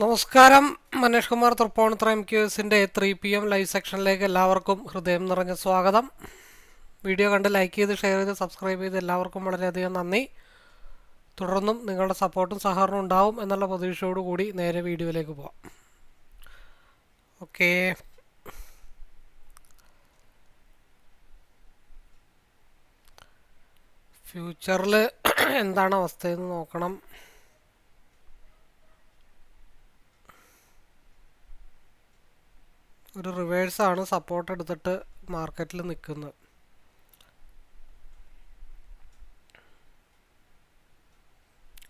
നമസ്കാരം. മനേഷ് കുമാർ തൃപ്പൂണിത്തുറ എം ക്യൂസിന്റെ three P M live സെക്ഷനിലേക്ക് എല്ലാവർക്കും ഹൃദയം നിറഞ്ഞ സ്വാഗതം. വീഡിയോ കണ്ട് ലൈക്ക് ചെയ്ത് ഷെയർ ചെയ്ത് സബ്സ്ക്രൈബ് ചെയ്ത് എല്ലാവർക്കും വളരെയധികം നന്ദി. തുടർന്നും നിങ്ങളുടെ സപ്പോർട്ടും സഹകരണവും ഉണ്ടാവും എന്നുള്ള പ്രതീക്ഷയോടുകൂടി നേരെ വീഡിയോയിലേക്ക് പോവാം. ഓക്കേ. ഫ്യൂച്ചറിൽ എന്താണ് അവസ്ഥയെന്ന് നോക്കണം. ഒരു റിവേഴ്സാണ് സപ്പോർട്ട് എടുത്തിട്ട് മാർക്കറ്റിൽ നിൽക്കുന്നത്.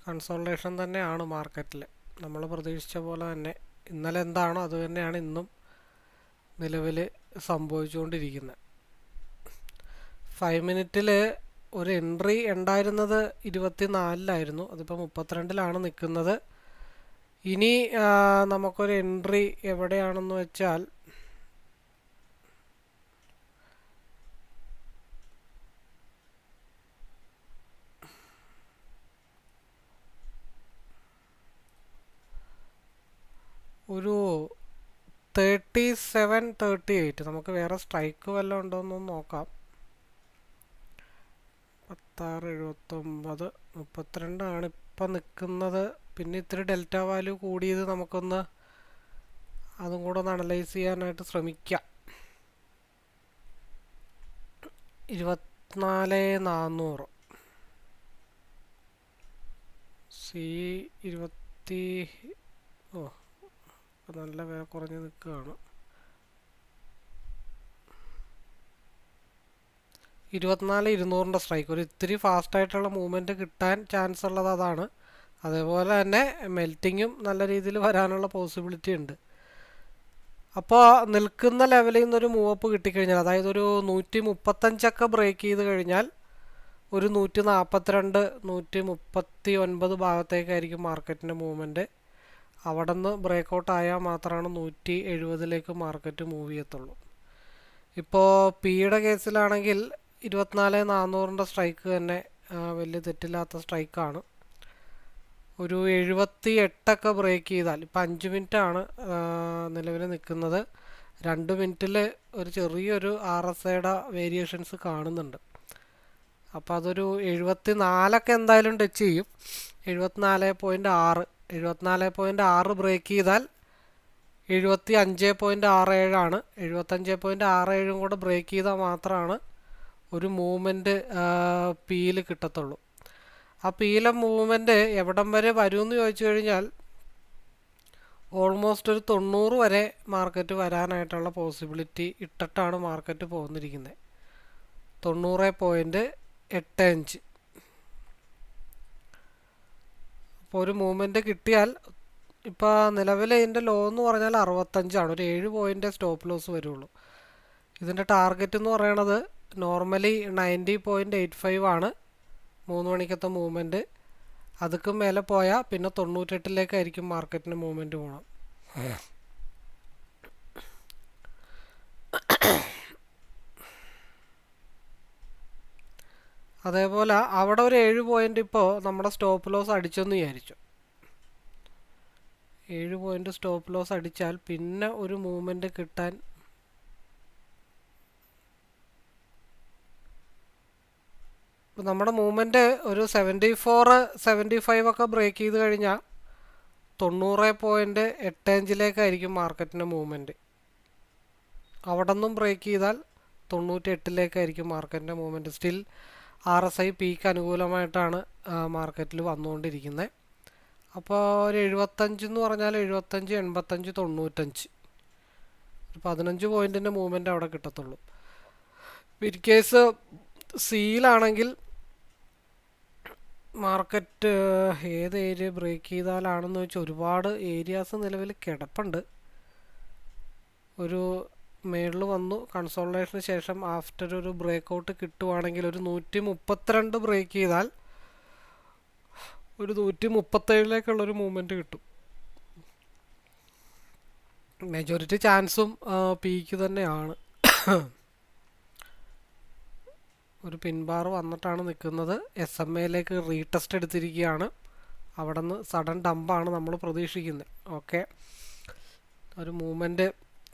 കൺസോൾട്ടേഷൻ തന്നെയാണ് മാർക്കറ്റിൽ നമ്മൾ പ്രതീക്ഷിച്ച പോലെ തന്നെ ഇന്നലെ എന്താണോ അത് തന്നെയാണ് ഇന്നും നിലവിൽ സംഭവിച്ചുകൊണ്ടിരിക്കുന്നത്. ഫൈവ് മിനിറ്റിൽ ഒരു എൻട്രി ഉണ്ടായിരുന്നത് ഇരുപത്തി നാലിലായിരുന്നു അതിപ്പോൾ മുപ്പത്തിരണ്ടിലാണ് നിൽക്കുന്നത്. ഇനി നമുക്കൊരു എൻട്രി എവിടെയാണെന്ന് വെച്ചാൽ ഒരു തേർട്ടി സെവൻ തേർട്ടി എയ്റ്റ് നമുക്ക് വേറെ സ്ട്രൈക്ക് വല്ലതും ഉണ്ടോ എന്നൊന്ന് നോക്കാം. പത്താറ് എഴുപത്തൊമ്പത് മുപ്പത്തിരണ്ടാണ് ഇപ്പം നിൽക്കുന്നത് പിന്നെ ഇത്തിരി ഡെൽറ്റ വാല്യൂ കൂടിയത് നമുക്കൊന്ന് അതും കൂടെ ഒന്ന് അനലൈസ് ചെയ്യാനായിട്ട് ശ്രമിക്കാം. ഇരുപത്തിനാല് നാന്നൂറ്. സി ഇരുപത്തി ഓ ഇപ്പം നല്ല വില കുറഞ്ഞ് നിൽക്കുകയാണ്. ഇരുപത്തിനാല് ഇരുന്നൂറിന്റെ സ്ട്രൈക്ക് ഒരു ഇത്തിരി ഫാസ്റ്റായിട്ടുള്ള മൂവ്മെന്റ് കിട്ടാൻ ചാൻസ് ഉള്ളത് അതാണ്. അതേപോലെ തന്നെ മെൽറ്റിങ്ങും നല്ല രീതിയിൽ വരാനുള്ള പോസിബിലിറ്റി ഉണ്ട്. അപ്പോൾ നിൽക്കുന്ന ലെവലിൽ നിന്നൊരു മൂവപ്പ് കിട്ടിക്കഴിഞ്ഞാൽ അതായത് ഒരു നൂറ്റി മുപ്പത്തഞ്ചൊക്കെ ബ്രേക്ക് ചെയ്ത് കഴിഞ്ഞാൽ ഒരു നൂറ്റി നാൽപ്പത്തിരണ്ട് നൂറ്റി മുപ്പത്തി ഒൻപത് ഭാഗത്തേക്കായിരിക്കും മാർക്കറ്റിന്റെ മൂവ്മെന്റ് അവിടെ നിന്ന് ബ്രേക്കൗട്ട് ആയാൽ മാത്രമാണ് നൂറ്റി എഴുപതിലേക്ക് മാർക്കറ്റ് മൂവ് ചെയ്യത്തുള്ളൂ. ഇപ്പോൾ പിയുടെ കേസിലാണെങ്കിൽ ഇരുപത്തിനാല് നാനൂറിന്റെ സ്ട്രൈക്ക് തന്നെ വലിയ തെറ്റില്ലാത്ത സ്ട്രൈക്കാണ്. ഒരു എഴുപത്തി എട്ടൊക്കെ ബ്രേക്ക് ചെയ്താൽ ഇപ്പം അഞ്ച് മിനിറ്റാണ് നിലവിൽ നിൽക്കുന്നത്. രണ്ട് മിനിറ്റിൽ ഒരു ചെറിയൊരു ആർ എസ് ഐയുടെ വേരിയേഷൻസ് കാണുന്നുണ്ട്. അപ്പോൾ അതൊരു എഴുപത്തി നാലൊക്കെ എന്തായാലും ടച്ച് ചെയ്യും. എഴുപത്തിനാല് പോയിന്റ് ആറ് എഴുപത്തിനാല് പോയിന്റ് ആറ് ബ്രേക്ക് ചെയ്താൽ എഴുപത്തി അഞ്ച് പോയിന്റ് ആറ് ഏഴാണ് എഴുപത്തഞ്ച് പോയിന്റ് ആറ് ഏഴും കൂടെ ബ്രേക്ക് ചെയ്താൽ മാത്രമാണ് ഒരു മൂവ്മെന്റ് പിയിൽ കിട്ടത്തുള്ളൂ. ആ പിയിലെ മൂവ്മെന്റ് എവിടം വരെ വരുമെന്ന് ചോദിച്ചു കഴിഞ്ഞാൽ ഓൾമോസ്റ്റ് ഒരു തൊണ്ണൂറ് വരെ മാർക്കറ്റ് വരാനായിട്ടുള്ള പോസിബിലിറ്റി ഇട്ടിട്ടാണ് മാർക്കറ്റ് പോന്നിരിക്കുന്നത് തൊണ്ണൂറ് പോയിന്റ് എട്ട് അഞ്ച്. അപ്പോൾ ഒരു മൂവ്മെന്റ് കിട്ടിയാൽ ഇപ്പോൾ നിലവിൽ ഇതിന്റെ ലോ എന്ന് പറഞ്ഞാൽ അറുപത്തഞ്ചാണ്. ഒരു ഏഴ് പോയിന്റ് സ്റ്റോപ്പ് ലോസ് വരുള്ളൂ. ഇതിന്റെ ടാർഗറ്റ് എന്ന് പറയണത് normally ninety point eight five ആണ് മൂന്ന് മണിക്കത്തെ മൂവ്മെന്റ് അതുക്കും മേലെ പോയാൽ പിന്നെ തൊണ്ണൂറ്റെട്ടിലേക്കായിരിക്കും മാർക്കറ്റിന് മൂവ്മെന്റ് പോകണം അതേപോലെ അവിടെ ഒരു ഏഴ് പോയിന്റ് ഇപ്പോൾ നമ്മുടെ സ്റ്റോപ്പ് ലോസ് അടിച്ചെന്ന് വിചാരിച്ചു. ഏഴ് പോയിന്റ് സ്റ്റോപ്പ് ലോസ് അടിച്ചാൽ പിന്നെ ഒരു മൂവ്മെന്റ് കിട്ടാൻ ഇപ്പം നമ്മുടെ മൂവ്മെന്റ് ഒരു സെവന്റി ഫോറ് സെവന്റി ഫൈവ് ഒക്കെ ബ്രേക്ക് ചെയ്ത് കഴിഞ്ഞാൽ തൊണ്ണൂറ് പോയിന്റ് എട്ട് അഞ്ചിലേക്കായിരിക്കും മാർക്കറ്റിന്റെ മൂവ്മെന്റ് അവിടെ നിന്നും ബ്രേക്ക് ചെയ്താൽ തൊണ്ണൂറ്റി എട്ടിലേക്കായിരിക്കും മാർക്കറ്റിന്റെ movement still R S I peak അനുകൂലമായിട്ടാണ് മാർക്കറ്റിൽ വന്നുകൊണ്ടിരിക്കുന്നത് അപ്പോൾ ഒരു എഴുപത്തഞ്ച് എന്ന് പറഞ്ഞാൽ എഴുപത്തഞ്ച് എൺപത്തഞ്ച് തൊണ്ണൂറ്റഞ്ച്. ഒരു പതിനഞ്ച് പോയിന്റിന്റെ മൂവ്മെന്റ് അവിടെ കിട്ടത്തുള്ളൂ. ഇൻ കേസ് മാർക്കറ്റ് ഏത് ഏരിയ ബ്രേക്ക് ചെയ്താലാണെന്ന് വെച്ചാൽ ഒരുപാട് ഏരിയാസ് നിലവിൽ കിടപ്പുണ്ട്. ഒരു മേളിൽ വന്നു. കൺസോൾട്ടേഷന് ശേഷം ആഫ്റ്റർ ഒരു ബ്രേക്ക് ഔട്ട് കിട്ടുവാണെങ്കിൽ ഒരു നൂറ്റി മുപ്പത്തിരണ്ട് ബ്രേക്ക് ചെയ്താൽ ഒരു നൂറ്റി മുപ്പത്തേഴിലേക്കുള്ള ഒരു മൂവ്മെന്റ് കിട്ടും. മെജോറിറ്റി ചാൻസും പീക്ക് തന്നെയാണ്. ഒരു പിൻബാർ വന്നിട്ടാണ് നിൽക്കുന്നത്. എസ് എം എയിലേക്ക് റീടെസ്റ്റ് എടുത്തിരിക്കുകയാണ്. അവിടെ നിന്ന് സഡൻ ഡമ്പാണ് നമ്മൾ പ്രതീക്ഷിക്കുന്നത്. ഓക്കെ ഒരു മൂവ്മെന്റ്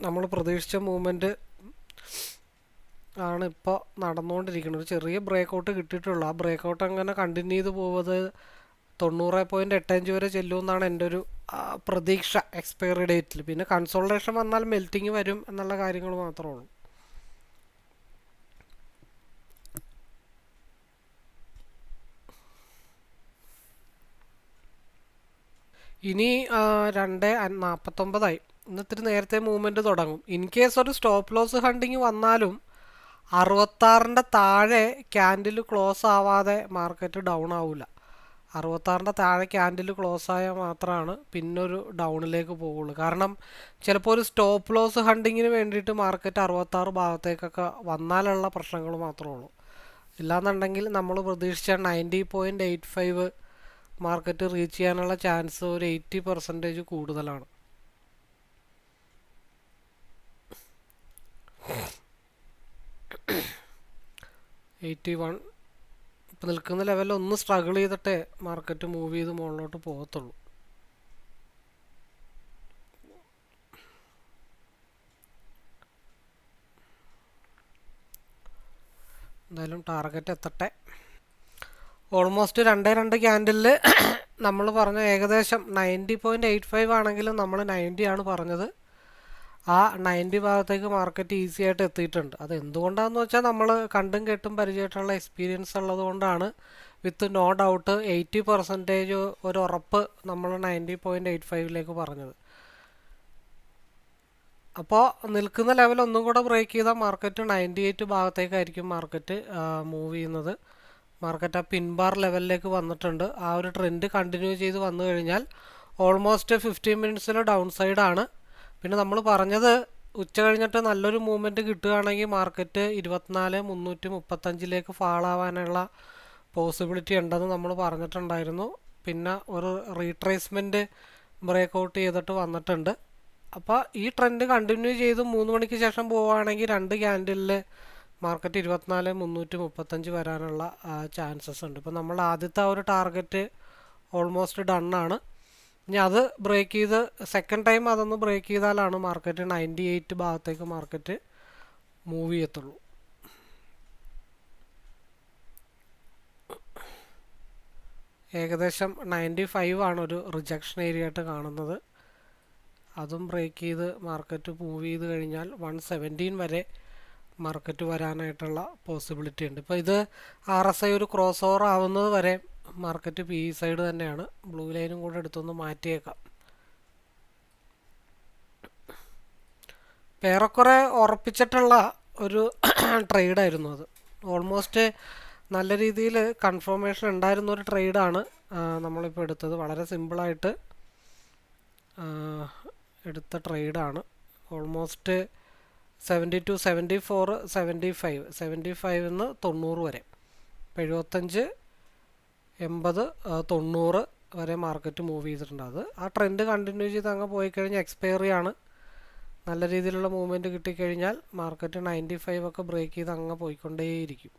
നമ്മൾ പ്രതീക്ഷിച്ച മൂവ്മെന്റ് ആണ് ഇപ്പോൾ നടന്നുകൊണ്ടിരിക്കുന്നത്. ഒരു ചെറിയ ബ്രേക്ക് ഔട്ട് കിട്ടിയിട്ടുള്ളൂ. ആ ബ്രേക്ക് ഔട്ട് അങ്ങനെ കണ്ടിന്യൂ ചെയ്ത് പോകുന്നത് തൊണ്ണൂറ് പോയിന്റ് എട്ടഞ്ച് വരെ ചെല്ലുമെന്നാണ് എന്റെ ഒരു പ്രതീക്ഷ. എക്സ്പയറി ഡേറ്റിൽ പിന്നെ കൺസോൾട്ടേഷൻ വന്നാൽ മെൽറ്റിങ് വരും എന്നുള്ള കാര്യങ്ങൾ മാത്രമേ ഉള്ളൂ. ഇനി രണ്ട് നാൽപ്പത്തൊമ്പതായി ഇത്തിരി നേരത്തെ മൂവ്മെന്റ് തുടങ്ങും. ഇൻ കേസ് ഒരു സ്റ്റോപ്പ് ലോസ് ഹണ്ടിങ് വന്നാലും അറുപത്താറിന്റെ താഴെ ക്യാൻഡിൽ ക്ലോസ് ആവാതെ മാർക്കറ്റ് ഡൗൺ ആവില്ല അറുപത്താറിന്റെ താഴെ ക്യാൻഡിൽ ക്ലോസ് ആയാൽ മാത്രമാണ് പിന്നൊരു ഡൗണിലേക്ക് പോവുള്ളൂ. കാരണം ചിലപ്പോൾ ഒരു സ്റ്റോപ്പ് ലോസ് ഹണ്ടിങ്ങിന് വേണ്ടിയിട്ട് മാർക്കറ്റ് അറുപത്താറ് ഭാഗത്തേക്കൊക്കെ വന്നാലുള്ള പ്രശ്നങ്ങൾ മാത്രമേ ഉള്ളൂ. ഇല്ലാന്നുണ്ടെങ്കിൽ നമ്മൾ പ്രതീക്ഷിച്ച ninety point eight five market reach ചെയ്യാനുള്ള ചാൻസ് ഒരു എയ്റ്റി പെർസെന്റേജ് കൂടുതലാണ്. Eighty one. ഇപ്പം നിൽക്കുന്ന ലെവലിൽ ഒന്ന് സ്ട്രഗിൾ ചെയ്തിട്ടേ മാർക്കറ്റ് മൂവ് ചെയ്ത് മുകളിലോട്ട് പോകത്തുള്ളൂ. എന്തായാലും ടാർഗറ്റ് എത്തട്ടെ. ഓൾമോസ്റ്റ് രണ്ടേ രണ്ട് ക്യാൻഡിലിൽ നമ്മൾ പറഞ്ഞ ഏകദേശം നയന്റി പോയിന്റ് എയ്റ്റ് ഫൈവ് ആണെങ്കിലും നമ്മൾ നയന്റി ആണ് പറഞ്ഞത്. ആ നയന്റി ഭാഗത്തേക്ക് മാർക്കറ്റ് ഈസി ആയിട്ട് എത്തിയിട്ടുണ്ട്. അത് എന്തുകൊണ്ടാണെന്ന് വെച്ചാൽ നമ്മൾ കണ്ടും കേട്ടും പരിചയമായിട്ടുള്ള എക്സ്പീരിയൻസ് ഉള്ളത് കൊണ്ടാണ്. With no doubt eighty percentage ഒരു ഉറപ്പ് നമ്മൾ നയന്റി പോയിന്റ് എയ്റ്റ് ഫൈവിലേക്ക് പറഞ്ഞത്. അപ്പോൾ നിൽക്കുന്ന ലെവൽ ഒന്നും കൂടെ ബ്രേക്ക് ചെയ്താൽ മാർക്കറ്റ് നയന്റി എയ്റ്റ് ഭാഗത്തേക്കായിരിക്കും മാർക്കറ്റ് മൂവ് ചെയ്യുന്നത്. മാർക്കറ്റ് ആ പിൻബാർ ലെവലിലേക്ക് വന്നിട്ടുണ്ട്. ആ ഒരു ട്രെൻഡ് കണ്ടിന്യൂ ചെയ്ത് വന്നു കഴിഞ്ഞാൽ ഓൾമോസ്റ്റ് ഫിഫ്റ്റീൻ മിനിറ്റ്സിൽ ഡൗൺ സൈഡാണ് പിന്നെ നമ്മൾ പറഞ്ഞത് ഉച്ച കഴിഞ്ഞിട്ട് നല്ലൊരു മൂവ്മെന്റ് കിട്ടുകയാണെങ്കിൽ മാർക്കറ്റ് ഇരുപത്തിനാല് മുന്നൂറ്റി മുപ്പത്തഞ്ചിലേക്ക് ഫാളാവാനുള്ള പോസിബിലിറ്റി ഉണ്ടെന്ന് നമ്മൾ പറഞ്ഞിട്ടുണ്ടായിരുന്നു. പിന്നെ ഒരു റീട്രേസ്മെന്റ് ബ്രേക്ക് ഔട്ട് ചെയ്തിട്ട് വന്നിട്ടുണ്ട്. അപ്പോൾ ഈ ട്രെൻഡ് കണ്ടിന്യൂ ചെയ്ത് മൂന്ന് മണിക്ക് ശേഷം പോവുകയാണെങ്കിൽ രണ്ട് ക്യാൻഡിലിൽ മാർക്കറ്റ് ഇരുപത്തിനാല് മുന്നൂറ്റി മുപ്പത്തഞ്ച് വരാനുള്ള ചാൻസസ് ഉണ്ട്. ഇപ്പോൾ നമ്മൾ ആദ്യത്തെ ആ ഒരു ടാർഗറ്റ് ഓൾമോസ്റ്റ് ഡണ്ണാണ് ഇനി അത് ബ്രേക്ക് ചെയ്ത് സെക്കൻഡ് ടൈം അതൊന്ന് ബ്രേക്ക് ചെയ്താലാണ് മാർക്കറ്റ് നയന്റി എയ്റ്റ് ഭാഗത്തേക്ക് മാർക്കറ്റ് മൂവ് ചെയ്യത്തുള്ളൂ. ഏകദേശം നയന്റി ഫൈവ് ആണ് ഒരു റിജക്ഷൻ ഏരിയ ആയിട്ട് കാണുന്നത്. അതും ബ്രേക്ക് ചെയ്ത് മാർക്കറ്റ് മൂവ് ചെയ്ത് കഴിഞ്ഞാൽ വൺ സെവന്റീൻ വരെ മാർക്കറ്റ് വരാനായിട്ടുള്ള പോസിബിലിറ്റി ഉണ്ട്. ഇപ്പോൾ ഇത് ആർ എസ് ഐ ഒരു ക്രോസ് ഓവർ ആവുന്നത് വരെ മാർക്കറ്റ് പി സൈഡ് തന്നെയാണ്. ബ്ലൂ ലൈനും കൂടെ എടുത്തൊന്ന് മാറ്റിയേക്കാം. ഏറെക്കുറെ ഉറപ്പിച്ചിട്ടുള്ള ഒരു ട്രേഡായിരുന്നു അത്. ഓൾമോസ്റ്റ് നല്ല രീതിയിൽ കൺഫർമേഷൻ ഉണ്ടായിരുന്ന ഒരു ട്രേഡാണ് നമ്മളിപ്പോൾ എടുത്തത്. വളരെ സിമ്പിളായിട്ട് എടുത്ത ട്രേഡാണ്. Almost seventy two seventy four seventy five seventy ഫൈവിന്ന് തൊണ്ണൂറ് വരെ. എഴുപത്തഞ്ച് എൺപത് തൊണ്ണൂറ് വരെ മാർക്കറ്റ് മൂവ് ചെയ്തിട്ടുണ്ട്. അത് ആ ട്രെൻഡ് കണ്ടിന്യൂ ചെയ്ത് അങ്ങ് പോയി കഴിഞ്ഞാൽ എക്സ്പയറി ആണ്. നല്ല രീതിയിലുള്ള മൂവ്മെന്റ് കിട്ടിക്കഴിഞ്ഞാൽ മാർക്കറ്റ് നയന്റി ഫൈവ് ഒക്കെ ബ്രേക്ക് ചെയ്ത് അങ്ങ് പോയിക്കൊണ്ടേയിരിക്കും.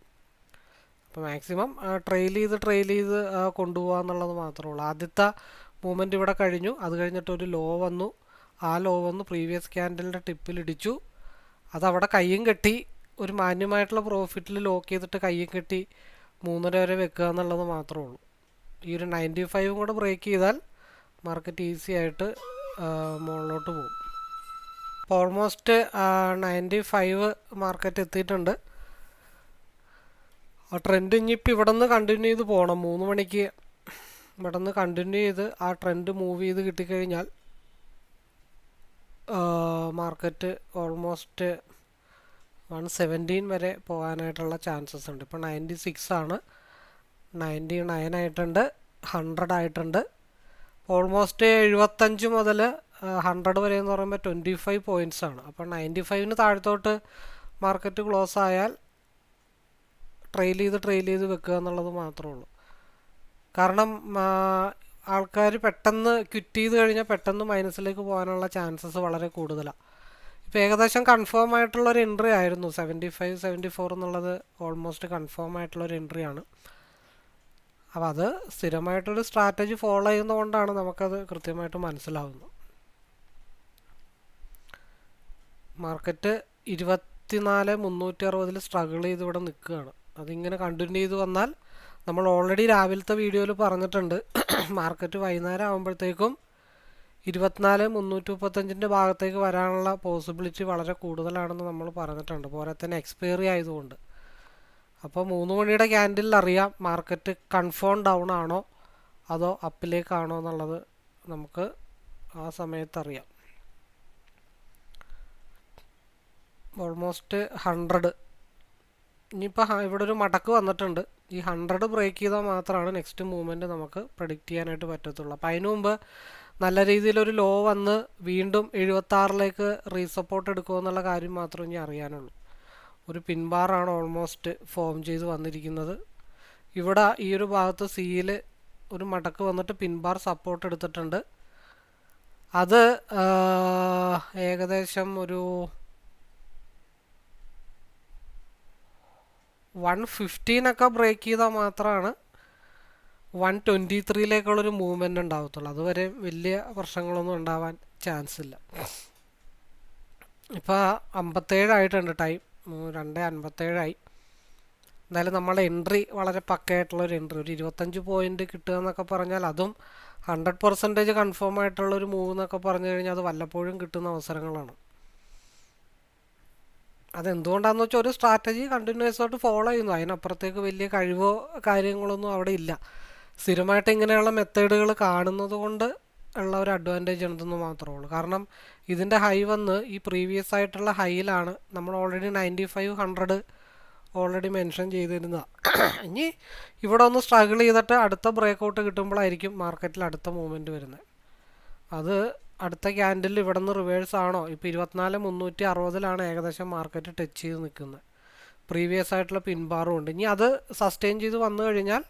അപ്പോൾ മാക്സിമം ട്രെയിൽ ചെയ്ത് ട്രെയിൽ ചെയ്ത് കൊണ്ടുപോകുക എന്നുള്ളത് മാത്രമേ ഉള്ളൂ. ആദ്യത്തെ മൂവ്മെന്റ് ഇവിടെ കഴിഞ്ഞു. അത് കഴിഞ്ഞിട്ട് ഒരു ലോ വന്നു. ആ ലോ വന്ന് പ്രീവിയസ് ക്യാൻഡലിന്റെ ടിപ്പിൽ ഇടിച്ചു. അതവിടെ കയ്യും കെട്ടി. ഒരു മാന്യമായിട്ടുള്ള പ്രോഫിറ്റിൽ ലോക്ക് ചെയ്തിട്ട് കയ്യും കെട്ടി. മൂന്നര വരെ വെക്കുക എന്നുള്ളത് മാത്രമേ ഉള്ളൂ. ഈ ഒരു നയന്റി ഫൈവും കൂടെ ബ്രേക്ക് ചെയ്താൽ മാർക്കറ്റ് ഈസി ആയിട്ട് മുകളിലോട്ട് പോകും. അപ്പോൾ ഓൾമോസ്റ്റ് നയന്റി ഫൈവ് മാർക്കറ്റ് എത്തിയിട്ടുണ്ട്. ആ ട്രെൻഡ് ഇനിയിപ്പോൾ ഇവിടെ നിന്ന് കണ്ടിന്യൂ ചെയ്ത് പോകണം. മൂന്ന് മണിക്ക് ഇവിടെ നിന്ന് കണ്ടിന്യൂ ചെയ്ത് ആ ട്രെൻഡ് മൂവ് ചെയ്ത് കിട്ടിക്കഴിഞ്ഞാൽ മാർക്കറ്റ് ഓൾമോസ്റ്റ് വൺ സെവന്റീൻ വരെ പോകാനായിട്ടുള്ള ചാൻസസ് ഉണ്ട്. ഇപ്പോൾ നയന്റി സിക്സ് ആണ്. നയന്റി നയൻ ആയിട്ടുണ്ട്. ഹൺഡ്രഡ് ആയിട്ടുണ്ട്. ഓൾമോസ്റ്റ് എഴുപത്തഞ്ച് മുതൽ ഹൺഡ്രഡ് വരെ എന്ന് പറയുമ്പോൾ ട്വന്റി ഫൈവ് പോയിന്റ്സ് ആണ് അപ്പോൾ നയന്റി ഫൈവിന് താഴത്തോട്ട് മാർക്കറ്റ് ക്ലോസ് ആയാൽ ട്രെയിൽ ചെയ്ത് ട്രെയിൽ ചെയ്ത് വെക്കുക എന്നുള്ളത് മാത്രമേ ഉള്ളൂ. കാരണം ആൾക്കാർ പെട്ടെന്ന് ക്വിറ്റ് ചെയ്ത് കഴിഞ്ഞാൽ പെട്ടെന്ന് മൈനസിലേക്ക് പോകാനുള്ള ചാൻസസ് വളരെ കൂടുതലാണ് ഇപ്പോൾ ഏകദേശം കൺഫേം ആയിട്ടുള്ള ഒരു എൻട്രി ആയിരുന്നു. സെവന്റി ഫൈവ് സെവന്റി ഫോർ എന്നുള്ളത് ഓൾമോസ്റ്റ് കൺഫേം ആയിട്ടുള്ള ഒരു എൻട്രി ആണ്. അപ്പോൾ അത് സ്ഥിരമായിട്ടൊരു സ്ട്രാറ്റജി ഫോളോ ചെയ്യുന്നതുകൊണ്ടാണ് നമുക്കത് കൃത്യമായിട്ട് മനസ്സിലാവുന്നത്. മാർക്കറ്റ് ഇരുപത്തിനാല് മുന്നൂറ്റി അറുപതിൽ സ്ട്രഗിൾ ചെയ്ത് ഇവിടെ നിൽക്കുകയാണ്. അതിങ്ങനെ കണ്ടിന്യൂ ചെയ്ത് വന്നാൽ നമ്മൾ ഓൾറെഡി രാവിലത്തെ വീഡിയോയിൽ പറഞ്ഞിട്ടുണ്ട്. മാർക്കറ്റ് വൈകുന്നേരം ആകുമ്പോഴത്തേക്കും ഇരുപത്തിനാല് മുന്നൂറ്റി മുപ്പത്തഞ്ചിന്റെ ഭാഗത്തേക്ക് വരാനുള്ള പോസിബിലിറ്റി വളരെ കൂടുതലാണെന്ന് നമ്മൾ പറഞ്ഞിട്ടുണ്ട്. പോരെ തന്നെ എക്സ്പയറി ആയതുകൊണ്ട്. അപ്പോൾ മൂന്ന് മണിയുടെ ക്യാൻഡിൽ അറിയാം മാർക്കറ്റ് കൺഫേം ഡൗൺ ആണോ അതോ അപ്പിലേക്കാണോ എന്നുള്ളത് നമുക്ക് ആ സമയത്ത് അറിയാം. ഓൾമോസ്റ്റ് ഹൺഡ്രഡ് ഇനിയിപ്പോൾ ഇവിടെ ഒരു മടക്ക് വന്നിട്ടുണ്ട്. ഈ ഹൺഡ്രഡ് ബ്രേക്ക് ചെയ്താൽ മാത്രമാണ് നെക്സ്റ്റ് മൂവ്മെന്റ് നമുക്ക് പ്രഡിക്റ്റ് ചെയ്യാനായിട്ട് പറ്റത്തുള്ളൂ. അപ്പോൾ അതിനു മുമ്പ് നല്ല രീതിയിലൊരു ലോ വന്ന് വീണ്ടും എഴുപത്താറിലേക്ക് റീസപ്പോർട്ട് എടുക്കുമോ എന്നുള്ള കാര്യം മാത്രമേ ഇനി അറിയാനുള്ളൂ. ഒരു പിൻബാറാണ് ഓൾമോസ്റ്റ് ഫോം ചെയ്ത് വന്നിരിക്കുന്നത്. ഇവിടെ ഈ ഒരു ഭാഗത്ത് സിയിൽ ഒരു മടക്ക് വന്നിട്ട് പിൻബാർ സപ്പോർട്ട് എടുത്തിട്ടുണ്ട്. അത് ഏകദേശം ഒരു വൺ ഫിഫ്റ്റീനൊക്കെ ബ്രേക്ക് ചെയ്താൽ മാത്രമാണ് വൺ ട്വന്റി ത്രീയിലേക്കുള്ളൊരു മൂവ്മെന്റ് ഉണ്ടാകത്തുള്ളൂ അതുവരെ വലിയ പ്രശ്നങ്ങളൊന്നും ഉണ്ടാവാൻ ചാൻസ് ഇല്ല ഇപ്പോൾ അമ്പത്തേഴായിട്ടുണ്ട് ടൈം. രണ്ട് അൻപത്തേഴായി. എന്തായാലും നമ്മളെ എൻട്രി വളരെ പക്കയായിട്ടുള്ളൊരു എൻട്രി. ഒരു ഇരുപത്തഞ്ച് പോയിന്റ് കിട്ടുക എന്നൊക്കെ പറഞ്ഞാൽ അതും ഹൺഡ്രഡ് പെർസെന്റേജ് കൺഫേം ആയിട്ടുള്ളൊരു മൂവ് എന്നൊക്കെ പറഞ്ഞു കഴിഞ്ഞാൽ അത് വല്ലപ്പോഴും കിട്ടുന്ന അവസരങ്ങളാണ്. അതെന്തുകൊണ്ടാണെന്ന് വെച്ചാൽ ഒരു സ്ട്രാറ്റജി കണ്ടിന്യൂസ് ആയിട്ട് ഫോളോ ചെയ്യുന്നു. അതിനപ്പുറത്തേക്ക് വലിയ കഴിവോ കാര്യങ്ങളൊന്നും അവിടെ ഇല്ല. സ്ഥിരമായിട്ട് ഇങ്ങനെയുള്ള മെത്തേഡുകൾ കാണുന്നത് കൊണ്ട് ഉള്ള ഒരു അഡ്വാന്റേജ് ഉണ്ടെന്ന് മാത്രമേ ഉള്ളൂ കാരണം ഇതിന്റെ ഹൈ വന്ന് ഈ പ്രീവിയസ് ആയിട്ടുള്ള ഹൈയിലാണ് നമ്മൾ already ninety five hundred already mention ചെയ്തിരുന്ന ഇനി ഇവിടെ ഒന്ന് സ്ട്രഗിൾ ചെയ്തിട്ട് അടുത്ത ബ്രേക്ക് ഔട്ട് കിട്ടുമ്പോഴായിരിക്കും മാർക്കറ്റിൽ അടുത്ത മൂവ്മെന്റ് വരുന്നത്. അത് അടുത്ത ക്യാൻഡിൽ ഇവിടെ നിന്ന് റിവേഴ്സ് ആണോ? ഇപ്പോൾ ഇരുപത്തിനാല് മുന്നൂറ്റി അറുപതിലാണ് ഏകദേശം മാർക്കറ്റ് ടച്ച് ചെയ്ത് നിൽക്കുന്നത്. പ്രീവിയസ് ആയിട്ടുള്ള പിൻബാറും ഉണ്ട്. ഇനി അത് സസ്റ്റെയിൻ ചെയ്ത് വന്നു കഴിഞ്ഞാൽ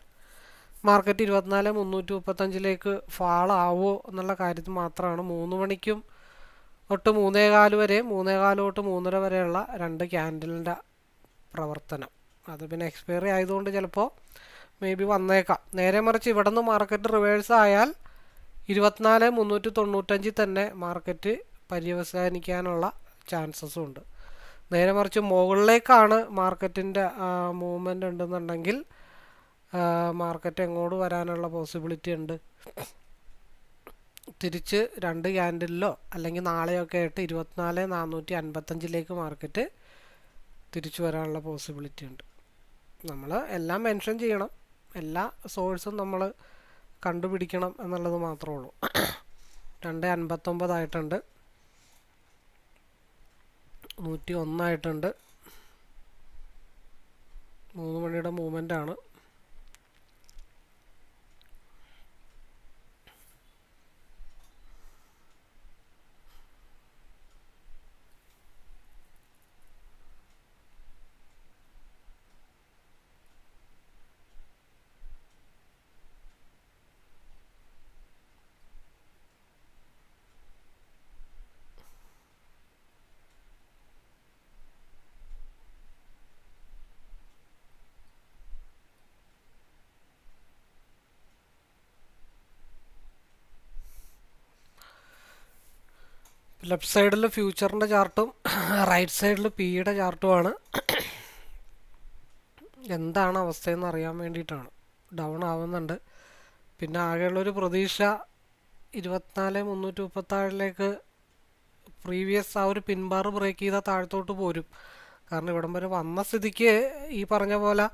മാർക്കറ്റ് ഇരുപത്തിനാല് മുന്നൂറ്റി മുപ്പത്തഞ്ചിലേക്ക് ഫാളാവോ എന്നുള്ള കാര്യത്തിൽ മാത്രമാണ് മൂന്ന് മണിക്കും തൊട്ട് മൂന്നേകാൽ വരെ മൂന്നേകാൽ തൊട്ട് മൂന്നര വരെയുള്ള രണ്ട് ക്യാൻഡലിന്റെ പ്രവർത്തനം. അത് പിന്നെ എക്സ്പയറി ആയതുകൊണ്ട് ചിലപ്പോൾ മേ ബി വന്നേക്കാം. നേരെ മറിച്ച് ഇവിടെ നിന്ന് മാർക്കറ്റ് റിവേഴ്സ് ആയാൽ ഇരുപത്തിനാല് മുന്നൂറ്റി തൊണ്ണൂറ്റഞ്ചിൽ തന്നെ മാർക്കറ്റ് പര്യവസാനിക്കാനുള്ള ചാൻസസും ഉണ്ട്. നേരെ മറിച്ച് മുകളിലേക്കാണ് മാർക്കറ്റിന്റെ മൂവ്മെന്റ് ഉണ്ടെന്നുണ്ടെങ്കിൽ മാർക്കറ്റ് എങ്ങോട്ട് വരാനുള്ള പോസിബിലിറ്റി ഉണ്ട്. തിരിച്ച് രണ്ട് ക്യാൻഡിലോ അല്ലെങ്കിൽ നാളെയൊക്കെ ആയിട്ട് ഇരുപത്തിനാല് നാനൂറ്റി അൻപത്തഞ്ചിലേക്ക് മാർക്കറ്റ് തിരിച്ചു വരാനുള്ള പോസിബിലിറ്റി ഉണ്ട്. നമ്മൾ എല്ലാം മെൻഷൻ ചെയ്യണം. എല്ലാ സോഴ്സും നമ്മൾ കണ്ടുപിടിക്കണം എന്നുള്ളത് മാത്രമേ ഉള്ളൂ. രണ്ട് അൻപത്തൊമ്പതായിട്ടുണ്ട് നൂറ്റി ഒന്നായിട്ടുണ്ട് മൂന്ന് മണിയുടെ മൂവ്മെന്റ് ആണ്. ലെഫ്റ്റ് സൈഡിൽ ഫ്യൂച്ചറിന്റെ ചാർട്ടും റൈറ്റ് സൈഡിൽ പിയുടെ ചാർട്ടുമാണ്. എന്താണ് അവസ്ഥയെന്ന് അറിയാൻ വേണ്ടിയിട്ടാണ്. ഡൗൺ ആവുന്നുണ്ട്. പിന്നെ ആകെയുള്ളൊരു പ്രതീക്ഷ ഇരുപത്തിനാല് മുന്നൂറ്റി മുപ്പത്താഴിലേക്ക് പ്രീവിയസ് ആ ഒരു പിൻബാർ ബ്രേക്ക് ചെയ്താൽ താഴത്തോട്ട് പോരും. കാരണം ഇവിടം വരെ വന്ന സ്ഥിതിക്ക് ഈ പറഞ്ഞ പോലെ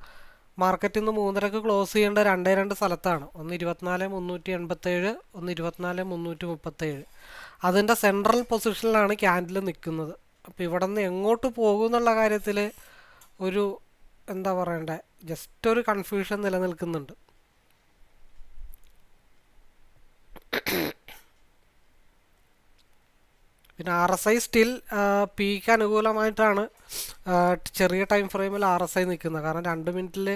മാർക്കറ്റിൽ ഇന്ന് മൂന്നരക്ക് ക്ലോസ് ചെയ്യേണ്ട രണ്ടേ രണ്ട് സ്ഥലത്താണ്. ഒന്ന് ഇരുപത്തിനാല് മുന്നൂറ്റി എൺപത്തേഴ് ഒന്ന് ഇരുപത്തിനാല് മുന്നൂറ്റി മുപ്പത്തേഴ്. അതിന്റെ സെൻട്രൽ പൊസിഷനിലാണ് ക്യാൻഡിൽ നിൽക്കുന്നത് അപ്പോൾ ഇവിടെ നിന്ന് എങ്ങോട്ട് പോകും എന്നുള്ള കാര്യത്തിൽ ഒരു എന്താ പറയണ്ടേ? ജസ്റ്റ് ഒരു കൺഫ്യൂഷൻ നിലനിൽക്കുന്നുണ്ട്. പിന്നെ R S I still peak അനുകൂലമായിട്ടാണ് ചെറിയ ടൈം ഫ്രെയിമിൽ ആർ എസ് ഐ നിൽക്കുന്നത്. കാരണം രണ്ട് മിനിറ്റിൽ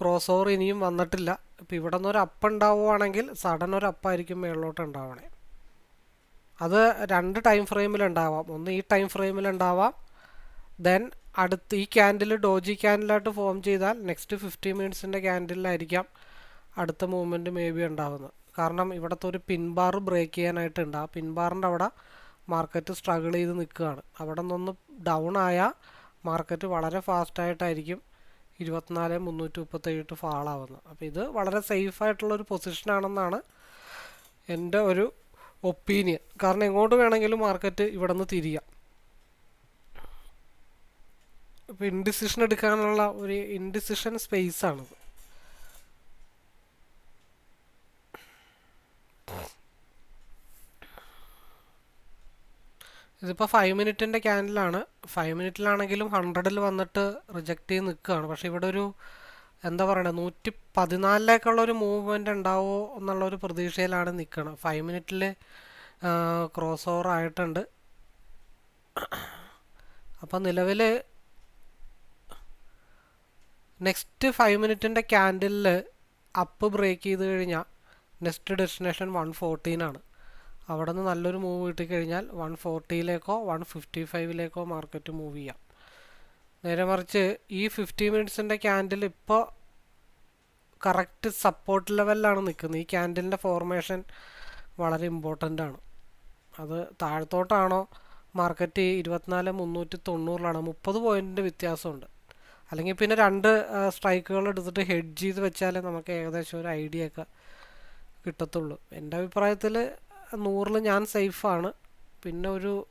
ക്രോസ് ഓവർ ഇനിയും വന്നിട്ടില്ല. ഇപ്പോൾ ഇവിടെ നിന്ന് ഒരു അപ്പ് ഉണ്ടാവുകയാണെങ്കിൽ സഡൻ ഒരു അപ്പായിരിക്കും മേളിലോട്ട് ഉണ്ടാവണേ. അത് രണ്ട് ടൈം ഫ്രെയിമിൽ ഉണ്ടാവാം. ഒന്ന് ഈ ടൈം ഫ്രെയിമിൽ ഉണ്ടാവാം. ദെൻ അടുത്ത് ഈ ക്യാൻഡിൽ ഡോജി ക്യാൻഡിലായിട്ട് ഫോം ചെയ്താൽ നെക്സ്റ്റ് ഫിഫ്റ്റി മിനിറ്റ്സിന്റെ ക്യാൻഡിലായിരിക്കാം അടുത്ത മൂവ്മെന്റ് മേ ബി ഉണ്ടാവുന്നത്. കാരണം ഇവിടുത്തെ ഒരു പിൻബാർ ബ്രേക്ക് ചെയ്യാനായിട്ടുണ്ട്. ആ പിൻബാറിന്റെ അവിടെ മാർക്കറ്റ് സ്ട്രഗിൾ ചെയ്ത് നിൽക്കുകയാണ്. അവിടെ നിന്നൊന്ന് ഡൗൺ ആയ മാർക്കറ്റ് വളരെ ഫാസ്റ്റായിട്ടായിരിക്കും ഇരുപത്തിനാല് മുന്നൂറ്റി മുപ്പത്തേഴ് ഫാളാവുന്നത് അപ്പോൾ ഇത് വളരെ സേഫ് ആയിട്ടുള്ള ഒരു പൊസിഷനാണെന്നാണ് എന്റെ ഒരു ഒപ്പീനിയൻ കാരണം എങ്ങോട്ട് വേണമെങ്കിലും മാർക്കറ്റ് ഇവിടെ നിന്ന് തിരിയാം. ഇപ്പോൾ ഇൻഡിസിഷൻ എടുക്കാനുള്ള ഒരു ഇൻഡിസിഷൻ സ്പേസ് ഇതിപ്പോൾ ഫൈവ് മിനിറ്റിന്റെ ക്യാൻഡിലാണ് ഫൈവ് മിനിറ്റിലാണെങ്കിലും ഹൺഡ്രഡിൽ വന്നിട്ട് റിജക്റ്റ് ചെയ്ത് നിൽക്കുകയാണ്. പക്ഷേ ഇവിടെ ഒരു എന്താ പറയണത് നൂറ്റി പതിനാലിലേക്കുള്ള ഒരു മൂവ്മെന്റ് ഉണ്ടാവുമോ എന്നുള്ളൊരു പ്രതീക്ഷയിലാണ് നിൽക്കുന്നത് ഫൈവ് മിനിറ്റിൽ ക്രോസ് ഓവർ ആയിട്ടുണ്ട്. അപ്പം നിലവിൽ നെക്സ്റ്റ് ഫൈവ് മിനിറ്റിന്റെ ക്യാൻഡിലിൽ അപ്പ് ബ്രേക്ക് ചെയ്ത് കഴിഞ്ഞാൽ നെക്സ്റ്റ് ഡെസ്റ്റിനേഷൻ വൺ ഫോർട്ടീൻ ആണ്. അവിടെ നിന്ന് നല്ലൊരു മൂവ് കിട്ടിക്കഴിഞ്ഞാൽ വൺ ഫോർട്ടിയിലേക്കോ വൺ ഫിഫ്റ്റി ഫൈവിലേക്കോ മാർക്കറ്റ് മൂവ് ചെയ്യാം. നേരെ മറിച്ച് ഈ ഫിഫ്റ്റി മിനിറ്റ്സിന്റെ ക്യാൻഡിൽ ഇപ്പോൾ കറക്റ്റ് സപ്പോർട്ട് ലെവലിലാണ് നിൽക്കുന്നത് ഈ ക്യാൻഡിലിന്റെ ഫോർമേഷൻ വളരെ ഇമ്പോർട്ടന്റ് ആണ്. അത് താഴത്തോട്ടാണോ മാർക്കറ്റ് ഇരുപത്തിനാല് മുന്നൂറ്റി തൊണ്ണൂറിലാണ് മുപ്പത് പോയിന്റിന്റെ വ്യത്യാസമുണ്ട്. അല്ലെങ്കിൽ പിന്നെ രണ്ട് സ്ട്രൈക്കുകൾ എടുത്തിട്ട് ഹെഡ് ചെയ്ത് വെച്ചാലേ നമുക്ക് ഏകദേശം ഒരു ഐഡിയ ഒക്കെ കിട്ടത്തുള്ളൂ. എന്റെ അഭിപ്രായത്തിൽ നൂറിൽ ഞാൻ സേഫാണ്. പിന്നെ ഒരു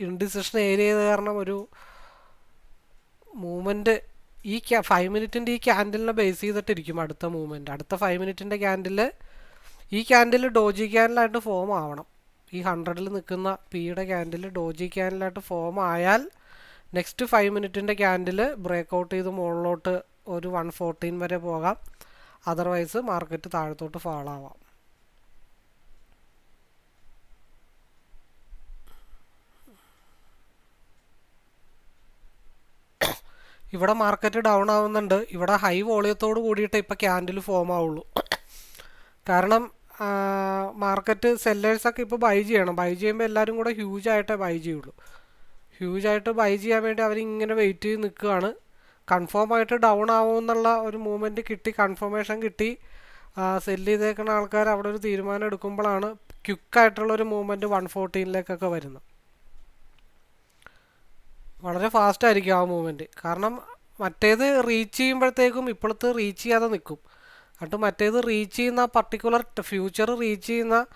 ഇൻഡിസിഷൻ ഏരിയ കാരണം ഒരു മൂവ്മെന്റ് ഈ ക്യാ ഫൈവ് മിനിറ്റിന്റെ ഈ ക്യാൻഡിലിനെ ബേസ് ചെയ്തിട്ടിരിക്കും അടുത്ത മൂവ്മെന്റ് അടുത്ത ഫൈവ് മിനിറ്റിന്റെ ക്യാൻഡിൽ ഈ ക്യാൻഡിൽ ഡോജി ക്യാൻഡിലായിട്ട് ഫോം ആവണം. ഈ ഹൺഡ്രഡിൽ നിൽക്കുന്ന പിയുടെ ക്യാൻഡിൽ ഡോജി ക്യാൻഡിലായിട്ട് ഫോം ആയാൽ നെക്സ്റ്റ് ഫൈവ് മിനിറ്റിന്റെ ക്യാൻഡിൽ ബ്രേക്ക് ഔട്ട് ചെയ്ത് മുകളിലോട്ട് ഒരു വൺ ഫോർട്ടീൻ വരെ പോകാം. അതർവൈസ് മാർക്കറ്റ് താഴത്തോട്ട് ഫാൾ ഇവിടെ മാർക്കറ്റ് ഡൗൺ ആവുന്നുണ്ട്. ഇവിടെ ഹൈ വോളിയത്തോട് കൂടിയിട്ട് ഇപ്പോൾ ക്യാൻഡിൽ ഫോം ആവുള്ളൂ. കാരണം മാർക്കറ്റ് സെല്ലേഴ്സൊക്കെ ഇപ്പോൾ ബൈ ചെയ്യണം. ബൈ ചെയ്യുമ്പോൾ എല്ലാവരും കൂടെ ഹ്യൂജ് ആയിട്ടേ ബൈ ചെയ്യുള്ളൂ. ഹ്യൂജ് ആയിട്ട് ബൈ ചെയ്യാൻ വേണ്ടി അവരിങ്ങനെ വെയിറ്റ് ചെയ്ത് നിൽക്കുകയാണ്. കൺഫേം ആയിട്ട് ഡൗൺ ആവുമെന്നുള്ള ഒരു മൂവ്മെന്റ് കിട്ടി കൺഫർമേഷൻ കിട്ടി. സെല്ല് ചെയ്തേക്കുന്ന ആൾക്കാർ അവിടെ ഒരു തീരുമാനം എടുക്കുമ്പോഴാണ് ക്വിക്കായിട്ടുള്ളൊരു മൂവ്മെന്റ് വൺ ഫോർട്ടീനിലേക്കൊക്കെ വരുന്നത്. വളരെ ഫാസ്റ്റ് ആയിരിക്കും ആ മൂവ്മെന്റ് കാരണം മറ്റേത് റീച്ച് ചെയ്യുമ്പോഴത്തേക്കും ഇപ്പോഴത്തെ റീച്ച് ചെയ്യാതെ നിൽക്കും. എന്നിട്ട് മറ്റേത് റീച്ച് ചെയ്യുന്ന പർട്ടിക്കുലർ ഫ്യൂച്ചർ റീച്ച് ചെയ്യുന്ന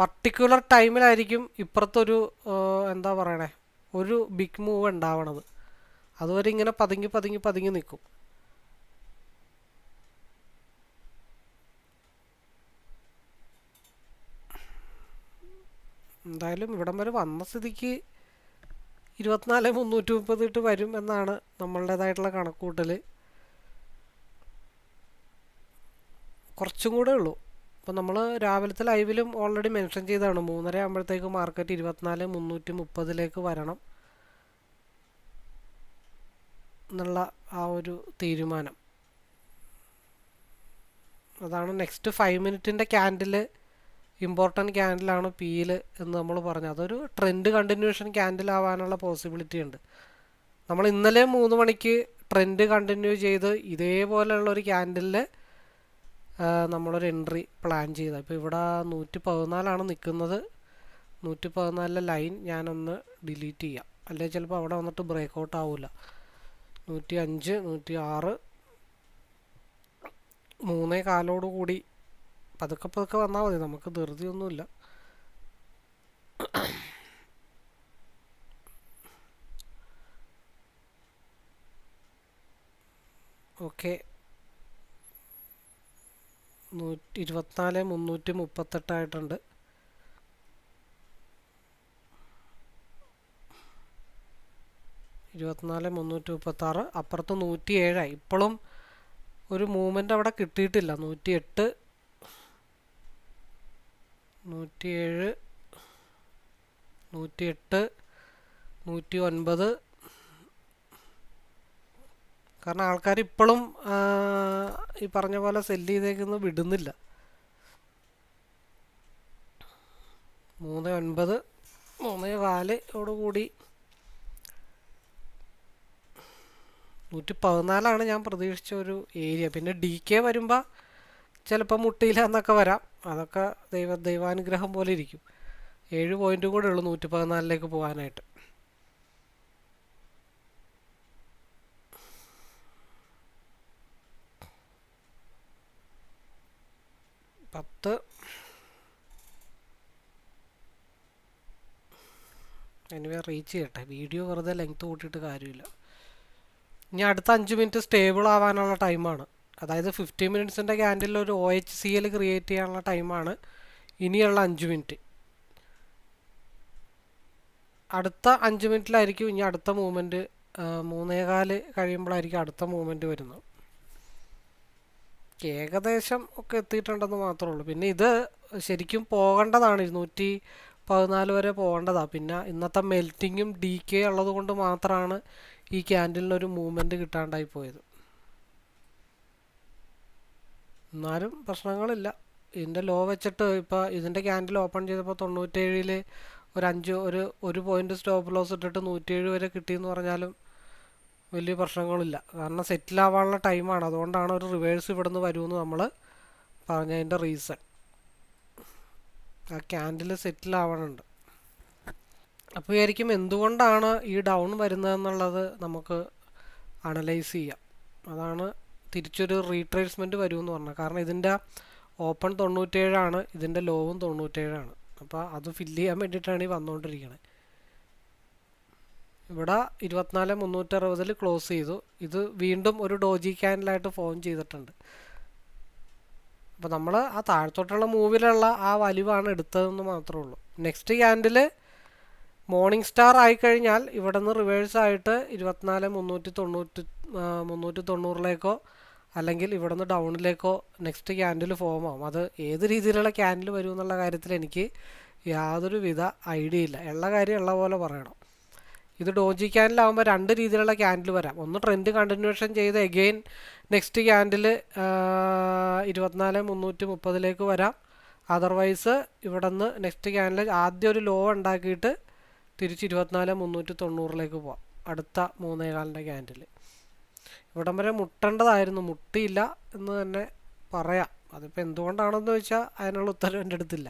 പർട്ടിക്കുലർ ടൈമിലായിരിക്കും ഇപ്പുറത്തൊരു എന്താ പറയണേ ഒരു ബിഗ് മൂവ് ഉണ്ടാവണത്. അതുവരെ ഇങ്ങനെ പതുങ്ങി പതുങ്ങി പതുങ്ങി നിൽക്കും. എന്തായാലും ഇവിടം വരെ വന്ന സ്ഥിതിക്ക് ഇരുപത്തിനാല് മുന്നൂറ്റി മുപ്പത് ഇട്ട് വരും എന്നാണ് നമ്മളുടേതായിട്ടുള്ള കണക്കൂട്ടൽ കുറച്ചും കൂടെ ഉള്ളൂ. അപ്പോൾ നമ്മൾ രാവിലത്തെ ലൈവിലും ഓൾറെഡി മെൻഷൻ ചെയ്താണ് മൂന്നര ആകുമ്പോഴത്തേക്ക് മാർക്കറ്റ് ഇരുപത്തിനാല് മുന്നൂറ്റി മുപ്പതിലേക്ക് വരണം എന്നുള്ള ആ ഒരു തീരുമാനം. അതാണ് നെക്സ്റ്റ് ഫൈവ് മിനിറ്റിന്റെ ക്യാൻഡിൽ ഇമ്പോർട്ടന്റ് ക്യാൻഡിലാണ് പിയിൽ എന്ന് നമ്മൾ പറഞ്ഞു. അതൊരു ട്രെൻഡ് കണ്ടിന്യൂഷൻ ക്യാൻഡിൽ ആവാനുള്ള പോസിബിലിറ്റി ഉണ്ട്. നമ്മൾ ഇന്നലെ മൂന്ന് മണിക്ക് ട്രെൻഡ് കണ്ടിന്യൂ ചെയ്ത് ഇതേപോലെയുള്ള ഒരു ക്യാൻഡിലിൽ നമ്മളൊരു എൻട്രി പ്ലാൻ ചെയ്ത. ഇപ്പോൾ ഇവിടെ നൂറ്റി പതിനാലാണ് നിൽക്കുന്നത് നൂറ്റി പതിനാലിലെ ലൈൻ ഞാനൊന്ന് ഡിലീറ്റ് ചെയ്യാം. അല്ലെങ്കിൽ ചിലപ്പോൾ അവിടെ വന്നിട്ട് ബ്രേക്ക് ഔട്ട് ആവില്ല നൂറ്റി അഞ്ച് നൂറ്റി ആറ് മൂന്നേ കാലോട് കൂടി പതുക്കെ പതുക്കെ വന്നാൽ മതി നമുക്ക് ധൃതിയൊന്നുമില്ല ഓക്കെ. നൂറ്റി ഇരുപത്തിനാല് മുന്നൂറ്റി മുപ്പത്തെട്ടായിട്ടുണ്ട് ഇരുപത്തിനാല് മുന്നൂറ്റി മുപ്പത്താറ് അപ്പുറത്ത് നൂറ്റി ഏഴായി ഇപ്പോഴും ഒരു മൂവ്മെന്റ് അവിടെ കിട്ടിയിട്ടില്ല. നൂറ്റി എട്ട് നൂറ്റിയേഴ് നൂറ്റിയെട്ട് നൂറ്റി ഒൻപത് കാരണം ആൾക്കാർ ഇപ്പോഴും ഈ പറഞ്ഞ പോലെ സെല്ല് ചെയ്തേക്കുന്നത് വിടുന്നില്ല. മൂന്ന് ഒൻപത് മൂന്ന് കാലോടുകൂടി നൂറ്റി പതിനാലാണ് ഞാൻ പ്രതീക്ഷിച്ച ഒരു ഏരിയ. പിന്നെ ഡി കെ വരുമ്പോൾ ചിലപ്പോൾ മുട്ടിയില്ല എന്നൊക്കെ വരാം. അതൊക്കെ ദൈവ ദൈവാനുഗ്രഹം പോലെ ഇരിക്കും. ഏഴ് പോയിന്റും കൂടെ ഉള്ളൂ നൂറ്റി പതിനാലിലേക്ക് പോകാനായിട്ട്. പത്ത്. എനിവേ റീച്ച് ചെയ്യട്ടെ. വീഡിയോ വെറുതെ ലെങ്ത് കൂട്ടിയിട്ട് കാര്യമില്ല. ഇനി അടുത്ത അഞ്ച് മിനിറ്റ് സ്റ്റേബിൾ ആവാനുള്ള ടൈമാണ് അതായത് ഫിഫ്റ്റി മിനിറ്റ്സിന്റെ ക്യാൻഡിൽ ഒരു O H C L create ചെയ്യാനുള്ള ടൈമാണ് ഇനിയുള്ള അഞ്ച് മിനിറ്റ് അടുത്ത അഞ്ച് മിനിറ്റിലായിരിക്കും ഇനി അടുത്ത മൂവ്മെന്റ് മൂന്നേകാൽ കഴിയുമ്പോഴായിരിക്കും അടുത്ത മൂവ്മെന്റ് വരുന്നത്. ഏകദേശം ഒക്കെ എത്തിയിട്ടുണ്ടെന്ന് മാത്രമേ ഉള്ളൂ. പിന്നെ ഇത് ശരിക്കും പോകേണ്ടതാണ്. ഇരുന്നൂറ്റി പതിനാല് വരെ പോകേണ്ടതാണ് പിന്നെ ഇന്നത്തെ മെൽറ്റിങ്ങും ഡി കെ ഉള്ളത് കൊണ്ട് മാത്രമാണ് ഈ ക്യാൻഡിലിനൊരു മൂവ്മെന്റ് കിട്ടാണ്ടായി പോയത്. എന്നാലും പ്രശ്നങ്ങളില്ല. ഇതിന്റെ ലോ വെച്ചിട്ട് ഇപ്പോൾ ഇതിന്റെ ക്യാൻഡിൽ ഓപ്പൺ ചെയ്തപ്പോൾ തൊണ്ണൂറ്റേഴിൽ ഒരു അഞ്ച് ഒരു ഒരു പോയിന്റ് സ്റ്റോപ്പ് ലോസ് ഇട്ടിട്ട് നൂറ്റേഴ് വരെ കിട്ടിയെന്ന് പറഞ്ഞാലും വലിയ പ്രശ്നങ്ങളില്ല. കാരണം സെറ്റിൽ ആവാനുള്ള ടൈമാണ് അതുകൊണ്ടാണ് ഒരു റിവേഴ്സ് ഇവിടെ നിന്ന് വരുമെന്ന് നമ്മൾ പറഞ്ഞതിന്റെ റീസൺ ആ ക്യാൻഡിൽ സെറ്റിൽ ആവണുണ്ട്. അപ്പോൾ ആയിരിക്കും എന്തുകൊണ്ടാണ് ഈ ഡൗൺ വരുന്നതെന്നുള്ളത് നമുക്ക് അനലൈസ് ചെയ്യാം. അതാണ് തിരിച്ചൊരു റീട്രേസ്മെന്റ് വരുമെന്ന് പറഞ്ഞാൽ കാരണം ഇതിന്റെ ഓപ്പൺ തൊണ്ണൂറ്റേഴാണ് ഇതിന്റെ ലോവും തൊണ്ണൂറ്റേഴാണ്. അപ്പോൾ അത് ഫില്ല് ചെയ്യാൻ വേണ്ടിയിട്ടാണ് ഈ വന്നുകൊണ്ടിരിക്കുന്നത് ഇവിടെ ഇരുപത്തിനാല് മുന്നൂറ്ററുപതിൽ ക്ലോസ് ചെയ്തു. ഇത് വീണ്ടും ഒരു ഡോജി ക്യാൻഡിലായിട്ട് ഫോം ചെയ്തിട്ടുണ്ട്. അപ്പോൾ നമ്മൾ ആ താഴത്തോട്ടുള്ള മൂവിലുള്ള ആ വലിവാണ് എടുത്തതെന്ന് മാത്രമേ ഉള്ളൂ. നെക്സ്റ്റ് ക്യാൻഡിൽ മോർണിംഗ് സ്റ്റാർ ആയിക്കഴിഞ്ഞാൽ ഇവിടെ നിന്ന് റിവേഴ്സ് ആയിട്ട് ഇരുപത്തിനാല് മുന്നൂറ്റി തൊണ്ണൂറ്റി മുന്നൂറ്റി തൊണ്ണൂറിലേക്കോ അല്ലെങ്കിൽ ഇവിടെ നിന്ന് ഡൗണിലേക്കോ നെക്സ്റ്റ് ക്യാൻഡിൽ ഫോം ആവും. അത് ഏത് രീതിയിലുള്ള ക്യാൻഡിൽ വരും എന്നുള്ള കാര്യത്തിൽ എനിക്ക് യാതൊരു വിധ ഐഡിയ ഇല്ല. ഉള്ള കാര്യം ഉള്ള പോലെ പറയണം. ഇത് ഡോജി ക്യാൻഡിലാവുമ്പോൾ രണ്ട് രീതിയിലുള്ള ക്യാൻഡിൽ വരാം. ഒന്ന് ട്രെൻഡ് കണ്ടിന്യൂഷൻ ചെയ്ത് എഗെയിൻ നെക്സ്റ്റ് ക്യാൻഡിൽ ഇരുപത്തിനാല് മുന്നൂറ്റി മുപ്പതിലേക്ക് വരാം. അതർവൈസ് ഇവിടെ നിന്ന് നെക്സ്റ്റ് ക്യാൻഡിൽ ആദ്യം ഒരു ലോ ഉണ്ടാക്കിയിട്ട് തിരിച്ച് ഇരുപത്തിനാല് മുന്നൂറ്റി തൊണ്ണൂറിലേക്ക് പോവാം. അടുത്ത മൂന്നേകാലിന്റെ ക്യാൻഡിൽ ഇവിടം വരെ മുട്ടേണ്ടതായിരുന്നു. മുട്ടിയില്ല എന്ന് തന്നെ പറയാം. അതിപ്പോൾ എന്തുകൊണ്ടാണെന്ന് ചോദിച്ചാൽ അതിനുള്ള ഉത്തരം എന്റെ അടുത്തില്ല.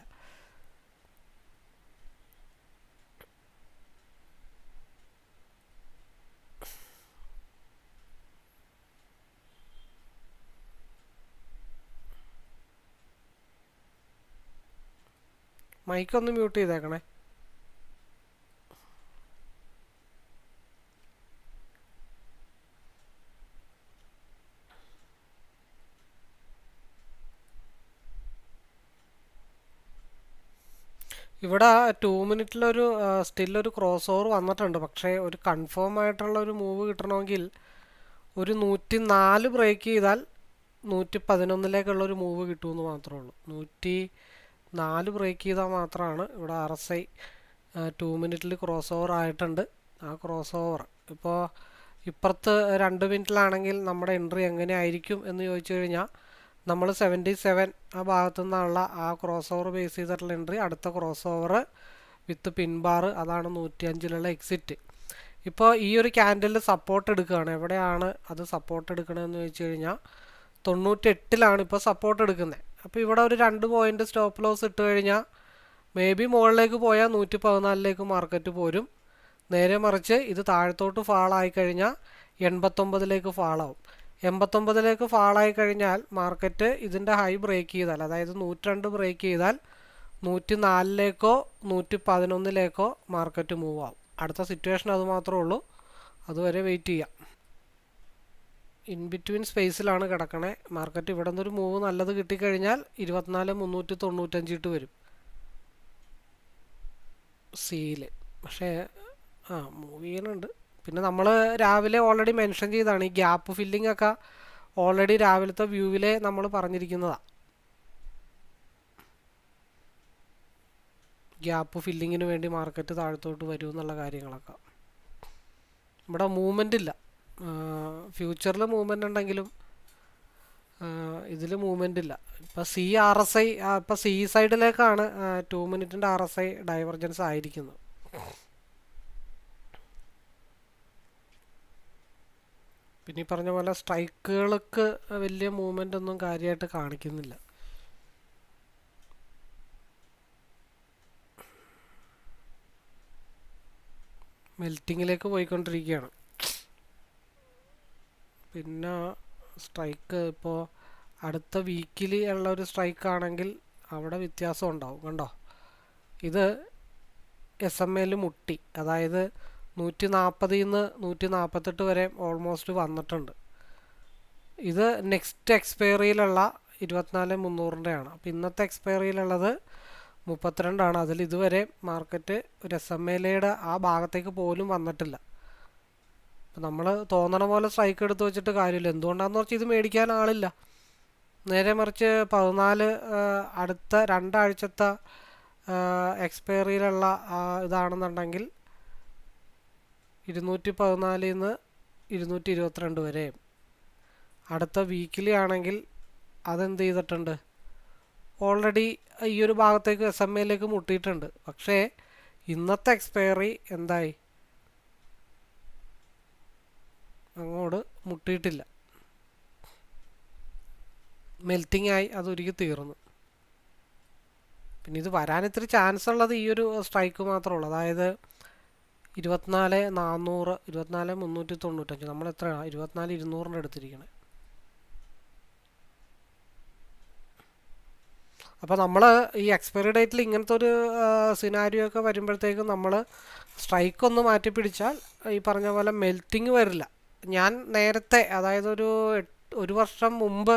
മൈക്കൊന്ന് മ്യൂട്ട് ചെയ്തേക്കണേ. ഇവിടെ ടു മിനിറ്റിലൊരു സ്റ്റില്ലൊരു ക്രോസ് ഓവർ വന്നിട്ടുണ്ട്. പക്ഷേ ഒരു കൺഫേം ആയിട്ടുള്ള ഒരു മൂവ് കിട്ടണമെങ്കിൽ ഒരു നൂറ്റി നാല് ബ്രേക്ക് ചെയ്താൽ നൂറ്റി പതിനൊന്നിലേക്കുള്ള ഒരു മൂവ് കിട്ടുമെന്ന് മാത്രമേ ഉള്ളൂ. നൂറ്റി നാല് ബ്രേക്ക് ചെയ്താൽ മാത്രമാണ് ഇവിടെ ആർ എസ് ഐ ടു മിനിറ്റിൽ ക്രോസ് ഓവർ ആയിട്ടുണ്ട്. ആ ക്രോസ് ഓവർ ഇപ്പോൾ ഇപ്പുറത്ത് രണ്ട് മിനിറ്റിലാണെങ്കിൽ നമ്മുടെ എൻട്രി എങ്ങനെ ആയിരിക്കും എന്ന് ചോദിച്ചു കഴിഞ്ഞാൽ നമ്മൾ സെവന്റി സെവൻ ആ ഭാഗത്തു നിന്നുള്ള ആ ക്രോസ് ഓവർ ബേസ് ചെയ്തിട്ടുള്ള എൻട്രി അടുത്ത cross over with pin bar അതാണ് നൂറ്റി അഞ്ചിലുള്ള എക്സിറ്റ് ഇപ്പോൾ ഈ ഒരു ക്യാൻഡലിൽ സപ്പോർട്ട് എടുക്കുകയാണ്. എവിടെയാണ് അത് സപ്പോർട്ട് എടുക്കണമെന്ന് ചോദിച്ചു കഴിഞ്ഞാൽ തൊണ്ണൂറ്റെട്ടിലാണ് ഇപ്പോൾ സപ്പോർട്ട് എടുക്കുന്നത്. അപ്പോൾ ഇവിടെ ഒരു രണ്ട് പോയിന്റ് സ്റ്റോപ്പ് ലോസ് ഇട്ട് കഴിഞ്ഞാൽ മേ ബി മുകളിലേക്ക് പോയാൽ നൂറ്റി പതിനാലിലേക്ക് മാർക്കറ്റ് പോരും. നേരെ മറിച്ച് ഇത് താഴത്തോട്ട് ഫാളായി കഴിഞ്ഞാൽ എൺപത്തൊമ്പതിലേക്ക് ഫാളാവും എൺപത്തൊമ്പതിലേക്ക് ഫാളായി കഴിഞ്ഞാൽ മാർക്കറ്റ് ഇതിന്റെ ഹൈ ബ്രേക്ക് ചെയ്താൽ അതായത് നൂറ്റിരണ്ട് ബ്രേക്ക് ചെയ്താൽ നൂറ്റി നാലിലേക്കോ നൂറ്റി പതിനൊന്നിലേക്കോ മാർക്കറ്റ് മൂവ് ആവും. അടുത്ത സിറ്റുവേഷൻ അത് മാത്രമേ ഉള്ളൂ. അതുവരെ വെയിറ്റ് ചെയ്യാം. ഇൻ ബിറ്റ്വീൻ സ്പേസിലാണ് കിടക്കണേ. മാർക്കറ്റ് ഇവിടെ നിന്നൊരു മൂവ് നല്ലത് കിട്ടിക്കഴിഞ്ഞാൽ ഇരുപത്തിനാല് മുന്നൂറ്റി തൊണ്ണൂറ്റഞ്ചിട്ട് വരും. സിയിൽ പക്ഷേ ആ മൂവ് ചെയ്യുന്നുണ്ട് പിന്നെ നമ്മൾ രാവിലെ ഓൾറെഡി മെൻഷൻ ചെയ്താണ് ഈ ഗ്യാപ്പ് ഫില്ലിംഗ് ഒക്കെ ഓൾറെഡി രാവിലത്തെ വ്യൂവിലെ നമ്മൾ പറഞ്ഞിരിക്കുന്നതാണ് ഗ്യാപ്പ് ഫില്ലിങ്ങിന് വേണ്ടി മാർക്കറ്റ് താഴത്തോട്ട് വരും എന്നുള്ള കാര്യങ്ങളൊക്കെ. ഇവിടെ മൂവ്മെന്റ് ഇല്ല. ഫ്യൂച്ചറിൽ മൂവ്മെന്റ് ഉണ്ടെങ്കിലും ഇതിൽ മൂവ്മെന്റ് ഇല്ല. ഇപ്പോൾ സി ആർ എസ് ഐ ഇപ്പോൾ സി സൈഡിലേക്കാണ് ടു മിനിറ്റിന്റെ ആർ എസ് ഐ ഡൈവർജൻസ് ആയിരിക്കുന്നത്. പിന്നെ ഈ പറഞ്ഞ പോലെ സ്ട്രൈക്കുകൾക്ക് വലിയ മൂവ്മെന്റ് ഒന്നും കാര്യമായിട്ട് കാണിക്കുന്നില്ല. മെൽറ്റിങ്ങിലേക്ക് പോയിക്കൊണ്ടിരിക്കുകയാണ് പിന്നെ സ്ട്രൈക്ക് ഇപ്പോൾ അടുത്ത വീക്കിൽ ഉള്ള ഒരു സ്ട്രൈക്ക് ആണെങ്കിൽ അവിടെ വ്യത്യാസം ഉണ്ടാവും കണ്ടോ? ഇത് എസ് എം എയിൽ മുട്ടി. അതായത് നൂറ്റി നാൽപ്പതിൽ നിന്ന് നൂറ്റി നാൽപ്പത്തെട്ട് വരെ ഓൾമോസ്റ്റ് വന്നിട്ടുണ്ട്. ഇത് നെക്സ്റ്റ് എക്സ്പയറിയിലുള്ള ഇരുപത്തിനാല് മുന്നൂറിന്റെയാണ്. അപ്പോൾ ഇന്നത്തെ എക്സ്പയറിയിലുള്ളത് മുപ്പത്തിരണ്ടാണ്. അതിൽ ഇതുവരെ മാർക്കറ്റ് ഒരു എസ് എം എയുടെ ആ ഭാഗത്തേക്ക് പോലും വന്നിട്ടില്ല. അപ്പം നമ്മൾ തോന്നണ പോലെ സ്ട്രൈക്ക് എടുത്ത് വെച്ചിട്ട് കാര്യമില്ല. എന്തുകൊണ്ടാണെന്ന് വെച്ചാൽ ഇത് മേടിക്കാൻ ആളില്ല. നേരെ മറിച്ച് പതിനാല് അടുത്ത രണ്ടാഴ്ചത്തെ എക്സ്പയറിയിലുള്ള ഇതാണെന്നുണ്ടെങ്കിൽ ഇരുന്നൂറ്റി പതിനാലിൽ നിന്ന് ഇരുന്നൂറ്റി ഇരുപത്തിരണ്ട് വരെ. അടുത്ത വീക്കിലി ആണെങ്കിൽ അതെന്ത് ചെയ്തിട്ടുണ്ട്? ഓൾറെഡി ഈ ഒരു ഭാഗത്തേക്ക് എസ് എം എയിലേക്ക് മുട്ടിയിട്ടുണ്ട്. പക്ഷേ ഇന്നത്തെ എക്സ്പയറി എന്തായി? അങ്ങോട്ട് മുട്ടിയിട്ടില്ല. മെൽറ്റിംഗ് ആയി അതൊരുക്കി തീർന്നു. പിന്നെ ഇത് വരാൻ ഇത്തിരി ചാൻസ് ഉള്ളത് ഈ ഒരു സ്ട്രൈക്ക് മാത്രമേ ഉള്ളൂ. അതായത് ഇരുപത്തിനാല് നാനൂറ് ഇരുപത്തിനാല് മുന്നൂറ്റി തൊണ്ണൂറ്റഞ്ച്. നമ്മൾ എത്രയാണ് ഇരുപത്തിനാല് ഇരുന്നൂറിന്റെ എടുത്തിരിക്കണേ അപ്പോൾ നമ്മൾ ഈ എക്സ്പയറി ഡേറ്റിൽ ഇങ്ങനത്തെ ഒരു സിനാരിയോ ഒക്കെ വരുമ്പോഴത്തേക്കും നമ്മൾ സ്ട്രൈക്ക് ഒന്ന് മാറ്റി പിടിച്ചാൽ ഈ പറഞ്ഞ പോലെ മെൽറ്റിങ് വരില്ല. ഞാൻ നേരത്തെ അതായത് ഒരു ഒരു വർഷം മുമ്പ്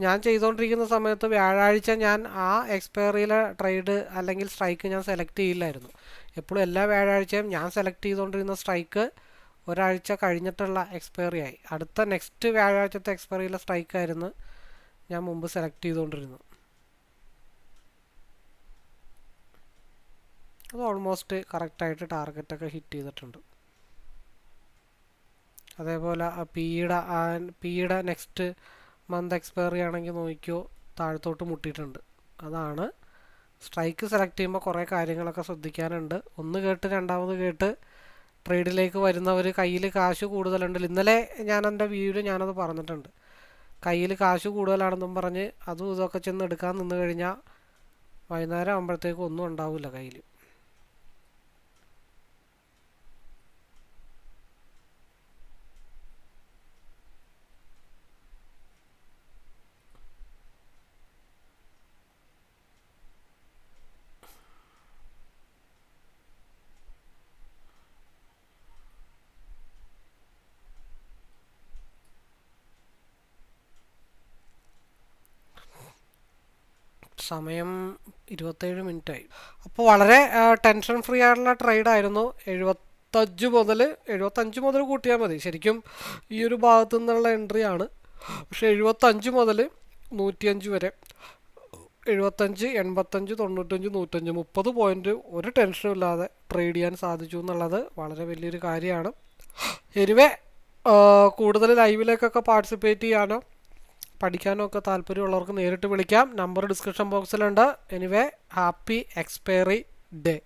ഞാൻ ചെയ്തുകൊണ്ടിരിക്കുന്ന സമയത്ത് വ്യാഴാഴ്ച ഞാൻ ആ എക്സ്പയറിയിലെ ട്രേഡ് അല്ലെങ്കിൽ സ്ട്രൈക്ക് ഞാൻ സെലക്ട് ചെയ്യില്ലായിരുന്നു. എപ്പോഴും എല്ലാ വ്യാഴാഴ്ചയും ഞാൻ സെലക്ട് ചെയ്തുകൊണ്ടിരുന്ന സ്ട്രൈക്ക് ഒരാഴ്ച കഴിഞ്ഞിട്ടുള്ള എക്സ്പയറി ആയി. അടുത്ത നെക്സ്റ്റ് വ്യാഴാഴ്ചത്തെ എക്സ്പയറിയിലെ സ്ട്രൈക്കായിരുന്നു ഞാൻ മുമ്പ് സെലക്ട് ചെയ്തുകൊണ്ടിരുന്നത് അത് ഓൾമോസ്റ്റ് കറക്റ്റായിട്ട് ടാർഗറ്റൊക്കെ ഹിറ്റ് ചെയ്തിട്ടുണ്ട്. അതേപോലെ പിയുടെ പിയുടെ നെക്സ്റ്റ് മന്ത് എക്സ്പയറി ആണെങ്കിൽ നോക്കിയോ താഴത്തോട്ട് മുട്ടിയിട്ടുണ്ട്. അതാണ്. സ്ട്രൈക്ക് സെലക്ട് ചെയ്യുമ്പോൾ കുറേ കാര്യങ്ങളൊക്കെ ശ്രദ്ധിക്കാനുണ്ട്. ഒന്ന് കേട്ട് രണ്ടാമത് കേട്ട് ട്രേഡിലേക്ക് വരുന്നവർ കയ്യിൽ കാശ് കൂടുതലുണ്ട്. ഇന്നലെ ഞാൻ എന്റെ വീഡിയോ ഞാനത് പറഞ്ഞിട്ടുണ്ട്. കയ്യിൽ കാശ് കൂടുതലാണെന്നും പറഞ്ഞ് അതും ഇതൊക്കെ ചെന്ന് എടുക്കാൻ നിന്ന് കഴിഞ്ഞാൽ വൈകുന്നേരം ആകുമ്പോഴത്തേക്കും ഒന്നും ഉണ്ടാവില്ല കയ്യിൽ. സമയം ഇരുപത്തേഴ് മിനിറ്റായി. അപ്പോൾ വളരെ ടെൻഷൻ ഫ്രീ ആയിട്ടുള്ള ട്രേഡ് ആയിരുന്നു. എഴുപത്തഞ്ച് മുതൽ എഴുപത്തഞ്ച് മുതൽ കൂട്ടിയാൽ മതി. ശരിക്കും ഈ ഒരു ഭാഗത്തു നിന്നുള്ള എൻട്രി ആണ്. പക്ഷേ എഴുപത്തഞ്ച് മുതൽ നൂറ്റിയഞ്ച് വരെ എഴുപത്തഞ്ച് എൺപത്തഞ്ച് തൊണ്ണൂറ്റഞ്ച് നൂറ്റഞ്ച് മുപ്പത് പോയിന്റ് ഒരു ടെൻഷനും ഇല്ലാതെ ട്രേഡ് ചെയ്യാൻ സാധിച്ചു എന്നുള്ളത് വളരെ വലിയൊരു കാര്യമാണ്. എനിവേ കൂടുതൽ ലൈവിലേക്കൊക്കെ പാർട്ടിസിപ്പേറ്റ് ചെയ്യാനോ പഠിക്കാനോ ഒക്കെ താല്പര്യമുള്ളവർക്ക് നേരിട്ട് വിളിക്കാം. നമ്പർ ഡിസ്ക്രിപ്ഷൻ ബോക്സിലുണ്ട് എനിവേ ഹാപ്പി എക്സ്പയറി ഡേ